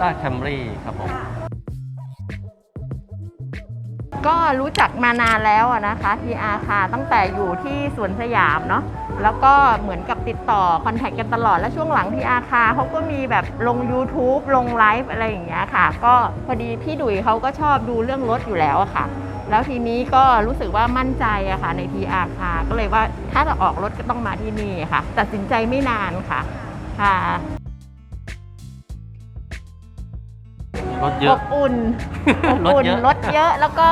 Toyota Camry ครับผม ก็รู้จักมานานแล้วอะนะคะทีอาค่ะ ตั้งแต่อยู่ที่สวนสยามเนาะแล้วก็เหมือนกับติดต่อคอนแทคกันตลอด แล้วช่วงหลังทีอาคาเขาก็มีแบบลง YouTube ลงไลฟ์อะไรอย่างเงี้ยค่ะ ก็พอดีพี่ดุยเขาก็ชอบดูเรื่องรถอยู่แล้วอะค่ะ แล้วทีนี้ก็รู้สึกว่ามั่นใจอะค่ะในทีอาคาก็เลยว่าถ้าจะออกรถก็ต้องมาที่นี่ค่ะ ตัดสินใจไม่นานค่ะค่ะ รถเยออะ บอุ่นอบรถอุ่นเยอะ รถเยอะแล้วก็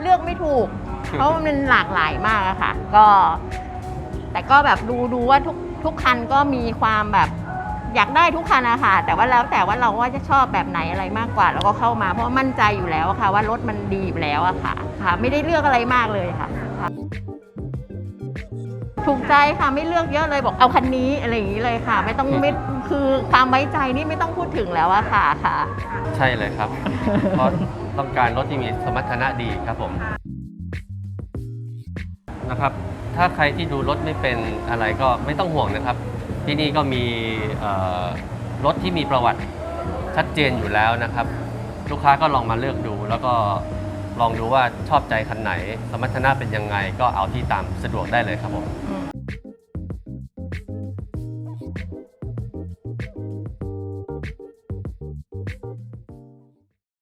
เลือกไม่ถูก เพราะมันหลากหลายมากอะค่ะ ก็ แต่ก็แบบดูดูว่าทุกทุกคันก็มีความแบบอยากได้ทุกคันอะค่ะ แต่ว่าแล้วแต่ว่าเราว่าจะชอบแบบไหนอะไรมากกว่า แล้วก็เข้ามาเพราะมั่นใจอยู่แล้วอะค่ะ ว่ารถมันดีอยู่แล้วอะค่ะ ค่ะ ไม่ได้เลือกอะไรมากเลยค่ะค่ะ ถูกใจค่ะไม่เลือกเยอะเลยบอกเอาคันนี้อะไรอย่างนี้เลยค่ะ ไม่ต้องไม่คือความไว้ใจนี่ไม่ต้องพูดถึงแล้วอะค่ะค่ะ ใช่เลยครับ เพราะต้องการรถที่มีสมรรถนะดีครับผมนะครับ ถ้าใครที่ดูรถไม่เป็นอะไรก็ไม่ต้องห่วงนะครับ ที่นี่ก็มีรถที่มีประวัติชัดเจนอยู่แล้วนะครับ ลูกค้าก็ลองมาเลือกดูแล้วก็ ลองดูว่าชอบใจคันไหน สมรรถนะเป็นยังไงก็เอาที่ตามสะดวกได้เลยครับผม อืม